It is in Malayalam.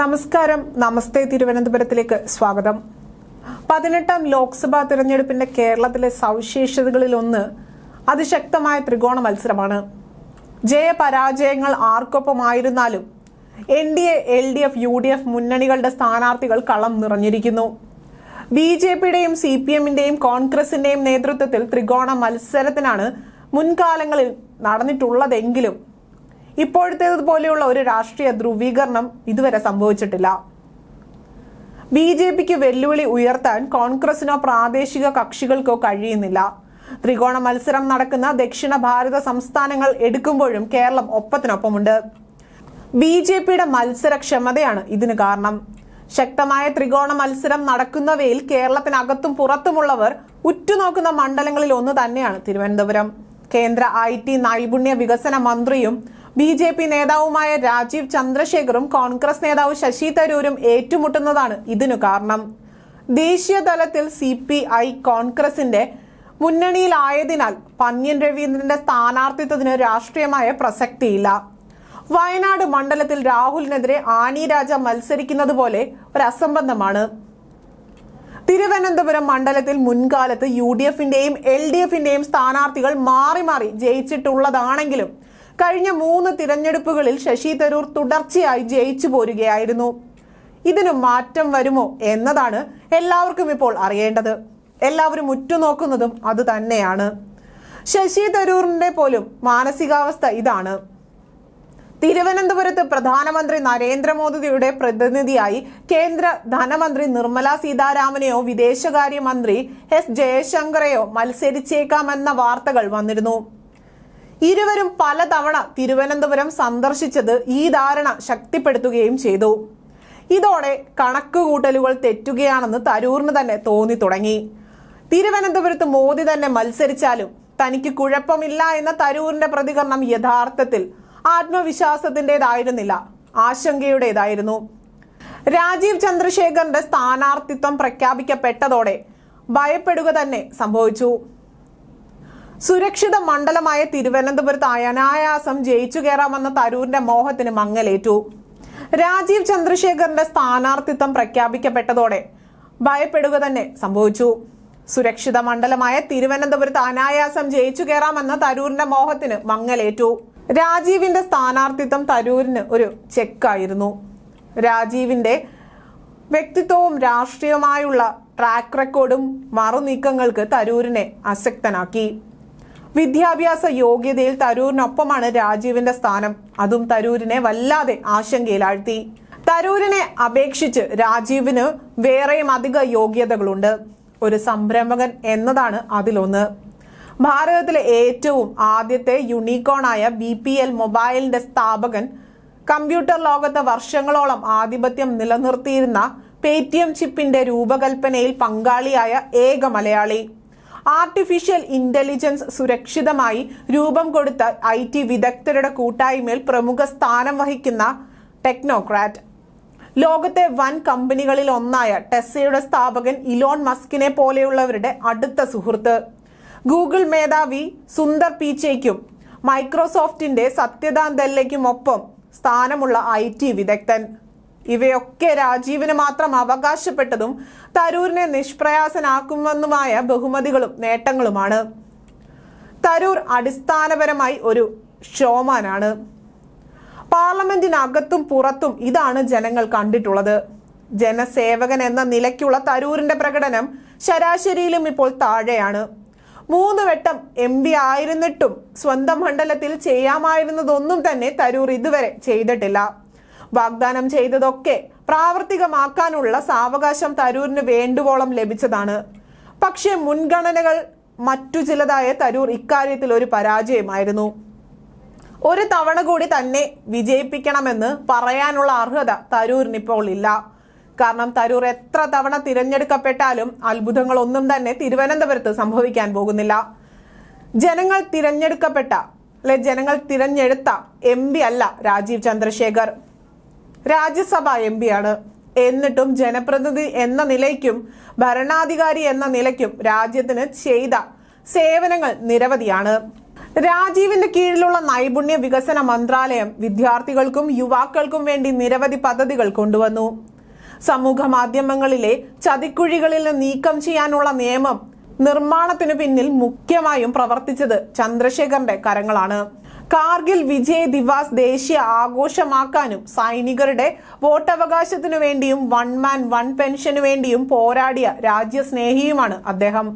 നമസ്കാരം. നമസ്തേ തിരുവനന്തപുരത്തിലേക്ക് സ്വാഗതം. പതിനെട്ടാം ലോക്സഭാ തിരഞ്ഞെടുപ്പിന്റെ കേരളത്തിലെ സവിശേഷതകളിൽ ഒന്ന് അതിശക്തമായ ത്രികോണ മത്സരമാണ്. ജയപരാജയങ്ങൾ ആർക്കൊപ്പമായിരുന്നാലും N D A L D F U D F മുന്നണികളുടെ സ്ഥാനാർത്ഥികൾ കളം നിറഞ്ഞിരിക്കുന്നു. ബി ജെ പിയുടെയും സി പി എമ്മിന്റെയും കോൺഗ്രസിന്റെയും നേതൃത്വത്തിൽ ത്രികോണ മത്സരത്തിനാണ് മുൻകാലങ്ങളിൽ നടന്നിട്ടുള്ളതെങ്കിലും ഇപ്പോഴത്തേതുപോലെയുള്ള ഒരു രാഷ്ട്രീയ ധ്രുവീകരണം ഇതുവരെ സംഭവിച്ചിട്ടില്ല. ബി ജെ പിക്ക് വെല്ലുവിളി ഉയർത്താൻ കോൺഗ്രസിനോ പ്രാദേശിക കക്ഷികൾക്കോ കഴിയുന്നില്ല. ത്രികോണ മത്സരം നടക്കുന്ന ദക്ഷിണ ഭാരത സംസ്ഥാനങ്ങൾ എടുക്കുമ്പോഴും കേരളം ഒപ്പത്തിനൊപ്പമുണ്ട്. ബി ജെ പിയുടെ മത്സരക്ഷമതയാണ് ഇതിന് കാരണം. ശക്തമായ ത്രികോണ മത്സരം നടക്കുന്നവയിൽ കേരളത്തിനകത്തും പുറത്തുമുള്ളവർ ഉറ്റുനോക്കുന്ന മണ്ഡലങ്ങളിൽ ഒന്ന് തന്നെയാണ് തിരുവനന്തപുരം. കേന്ദ്ര ഐ ടി നൈപുണ്യ വികസന മന്ത്രിയും ബി ജെ പി നേതാവുമായ രാജീവ് ചന്ദ്രശേഖറും കോൺഗ്രസ് നേതാവ് ശശി തരൂരും ഏറ്റുമുട്ടുന്നതാണ് ഇതിനു കാരണം. ദേശീയ തലത്തിൽ സി പി ഐ കോൺഗ്രസിന്റെ മുന്നണിയിലായതിനാൽ പന്യൻ രവീന്ദ്രന്റെ സ്ഥാനാർത്ഥിത്വത്തിന് രാഷ്ട്രീയമായ പ്രസക്തിയില്ല. വയനാട് മണ്ഡലത്തിൽ രാഹുലിനെതിരെ ആനി രാജ മത്സരിക്കുന്നത് പോലെ ഒരു അസംബന്ധമാണ് തിരുവനന്തപുരം മണ്ഡലത്തിൽ മുൻകാലത്ത് യു ഡി എഫിന്റെയും എൽ ഡി എഫിന്റെയും സ്ഥാനാർത്ഥികൾ മാറി മാറി ജയിച്ചിട്ടുള്ളതാണെങ്കിലും കഴിഞ്ഞ മൂന്ന് തിരഞ്ഞെടുപ്പുകളിൽ ശശി തരൂർ തുടർച്ചയായി ജയിച്ചു പോരുകയായിരുന്നു. ഇതിന് മാറ്റം വരുമോ എന്നതാണ് എല്ലാവർക്കും ഇപ്പോൾ അറിയേണ്ടത്. എല്ലാവരും ഉറ്റുനോക്കുന്നതും അത് തന്നെയാണ്. ശശി തരൂറിന്റെ പോലും മാനസികാവസ്ഥ ഇതാണ്. തിരുവനന്തപുരത്ത് പ്രധാനമന്ത്രി നരേന്ദ്രമോദിയുടെ പ്രതിനിധിയായി കേന്ദ്ര ധനമന്ത്രി നിർമ്മല സീതാരാമനെയോ വിദേശകാര്യമന്ത്രി എസ് ജയശങ്കറെയോ മത്സരിച്ചേക്കാമെന്ന വാർത്തകൾ വന്നിരുന്നു. ഇരുവരും പലതവണ തിരുവനന്തപുരം സന്ദർശിച്ചത് ഈ ധാരണ ശക്തിപ്പെടുത്തുകയും ചെയ്തു. ഇതോടെ കണക്കുകൂട്ടലുകൾ തെറ്റുകയാണെന്ന് തരൂറിന് തന്നെ തോന്നി തുടങ്ങി. തിരുവനന്തപുരത്ത് മോദി തന്നെ മത്സരിച്ചാലും തനിക്ക് കുഴപ്പമില്ല എന്ന തരൂറിന്റെ പ്രതികരണം യഥാർത്ഥത്തിൽ ആത്മവിശ്വാസത്തിന്റെതായിരുന്നില്ല ആശങ്കയുടേതായിരുന്നു. രാജീവ് ചന്ദ്രശേഖറിന്റെ സ്ഥാനാർത്ഥിത്വം പ്രഖ്യാപിക്കപ്പെട്ടതോടെ ഭയപ്പെടുക തന്നെ സംഭവിച്ചു. സുരക്ഷിത മണ്ഡലമായ തിരുവനന്തപുരത്ത് അനായാസം ജയിച്ചു കയറാമെന്ന തരൂരിന്റെ മോഹത്തിന് മങ്ങലേറ്റു. രാജീവ് ചന്ദ്രശേഖറിന്റെ സ്ഥാനാർത്ഥിത്വം പ്രഖ്യാപിക്കപ്പെട്ടതോടെ ഭയപ്പെടുക തന്നെ സംഭവിച്ചു. സുരക്ഷിത മണ്ഡലമായ തിരുവനന്തപുരത്ത് അനായാസം ജയിച്ചു കയറാമെന്ന തരൂരിന്റെ മോഹത്തിന് മങ്ങലേറ്റു. രാജീവിന്റെ സ്ഥാനാർത്ഥിത്വം തരൂരിന് ഒരു ചെക്കായിരുന്നു. രാജീവിന്റെ വ്യക്തിത്വവും രാഷ്ട്രീയമായുള്ള ട്രാക്ക് റെക്കോർഡും മറുനീക്കങ്ങൾക്ക് തരൂരിനെ അശക്തനാക്കി വിദ്യാഭ്യാസ യോഗ്യതയിൽ തരൂരിനൊപ്പമാണ് രാജീവിന്റെ സ്ഥാനം. അതും തരൂരിനെ വല്ലാതെ ആശങ്കയിലാഴ്ത്തി. തരൂരിനെ അപേക്ഷിച്ച് രാജീവിന് വേറെയും അധിക യോഗ്യതകളുണ്ട്. ഒരു സംരംഭകൻ എന്നതാണ് അതിലൊന്ന്. ഭാരതത്തിലെ ഏറ്റവും ആദ്യത്തെ യുണീക്കോണായ ബി പി എൽ മൊബൈലിന്റെ സ്ഥാപകൻ കമ്പ്യൂട്ടർ ലോകത്ത് വർഷങ്ങളോളം ആധിപത്യം നിലനിർത്തിയിരുന്ന പേടിഎം ചിപ്പിന്റെ രൂപകൽപ്പനയിൽ പങ്കാളിയായ ഏക മലയാളി. ആർട്ടിഫിഷ്യൽ ഇന്റലിജൻസ് സുരക്ഷിതമായി രൂപം കൊടുത്ത ഐ ടി വിദഗ്ധരുടെ കൂട്ടായ്മയിൽ പ്രമുഖ സ്ഥാനം വഹിക്കുന്ന ടെക്നോക്രാറ്റ് ലോകത്തെ വൻ കമ്പനികളിൽ ഒന്നായ ടെസ്സയുടെ സ്ഥാപകൻ ഇലോൺ മസ്കിനെ പോലെയുള്ളവരുടെ അടുത്ത സുഹൃത്ത്. ഗൂഗിൾ മേധാവി സുന്ദർ പീച്ചയ്ക്കും മൈക്രോസോഫ്റ്റിന്റെ സത്യദാന്തല്ലയ്ക്കും ഒപ്പം സ്ഥാനമുള്ള ഐ ടി വിദഗ്ധൻ. ഇവയൊക്കെ രാജീവിന് മാത്രം അവകാശപ്പെട്ടതും തരൂരിനെ നിഷ്പ്രയാസനാക്കുമെന്നുമായ ബഹുമതികളും നേട്ടങ്ങളുമാണ്. തരൂർ അടിസ്ഥാനപരമായി ഒരു ഷോമാനാണ്. പാർലമെന്റിനകത്തും പുറത്തും ഇതാണ് ജനങ്ങൾ കണ്ടിട്ടുള്ളത്. ജനസേവകൻ എന്ന നിലയ്ക്കുള്ള തരൂരിന്റെ പ്രകടനം ശരാശരിയിലും ഇപ്പോൾ താഴെയാണ്. മൂന്ന് വട്ടം എം പി ആയിരുന്നിട്ടും സ്വന്തം മണ്ഡലത്തിൽ ചെയ്യാമായിരുന്നതൊന്നും തന്നെ തരൂർ ഇതുവരെ ചെയ്തിട്ടില്ല. വാഗ്ദാനം ചെയ്തതൊക്കെ പ്രാവർത്തികമാക്കാനുള്ള സാവകാശം തരൂരിന് വേണ്ടുവോളം ലഭിച്ചതാണ്. പക്ഷേ മുൻഗണനകൾ മറ്റു ചിലതായ തരൂർ ഇക്കാര്യത്തിൽ ഒരു പരാജയമായിരുന്നു. ഒരു തവണ കൂടി തന്നെ വിജയിപ്പിക്കണമെന്ന് പറയാനുള്ള അർഹത തരൂരിന് ഇപ്പോൾ ഇല്ല. കാരണം തരൂർ എത്ര തവണ തിരഞ്ഞെടുക്കപ്പെട്ടാലും അത്ഭുതങ്ങളൊന്നും തന്നെ തിരുവനന്തപുരത്ത് സംഭവിക്കാൻ പോകുന്നില്ല. ജനങ്ങൾ തിരഞ്ഞെടുക്കപ്പെട്ട അല്ലെ ജനങ്ങൾ തിരഞ്ഞെടുത്ത എം അല്ല രാജീവ് ചന്ദ്രശേഖർ. രാജ്യസഭ എം ആണ് എന്നിട്ടും ജനപ്രതിനിധി എന്ന നിലയ്ക്കും ഭരണാധികാരി എന്ന നിലയ്ക്കും രാജ്യത്തിന് ചെയ്ത സേവനങ്ങൾ നിരവധിയാണ്. രാജീവിന്റെ കീഴിലുള്ള നൈപുണ്യ വികസന മന്ത്രാലയം വിദ്യാർത്ഥികൾക്കും യുവാക്കൾക്കും വേണ്ടി നിരവധി പദ്ധതികൾ കൊണ്ടുവന്നു. സമൂഹ മാധ്യമങ്ങളിലെ ചതിക്കുഴികളിൽ നീക്കം ചെയ്യാനുള്ള നിയമം നിർമ്മാണത്തിനു പിന്നിൽ മുഖ്യമായും പ്രവർത്തിച്ചത് ചന്ദ്രശേഖറിന്റെ കരങ്ങളാണ്. കാർഗിൽ വിജയ് ദിവാസ് ദേശീയ ആഘോഷമാക്കാനും സൈനികരുടെ വോട്ടവകാശത്തിനു വേണ്ടിയും വൺ മാൻ വൺ പെൻഷനു വേണ്ടിയും പോരാടിയ രാജ്യസ്നേഹിയുമാണ് അദ്ദേഹം.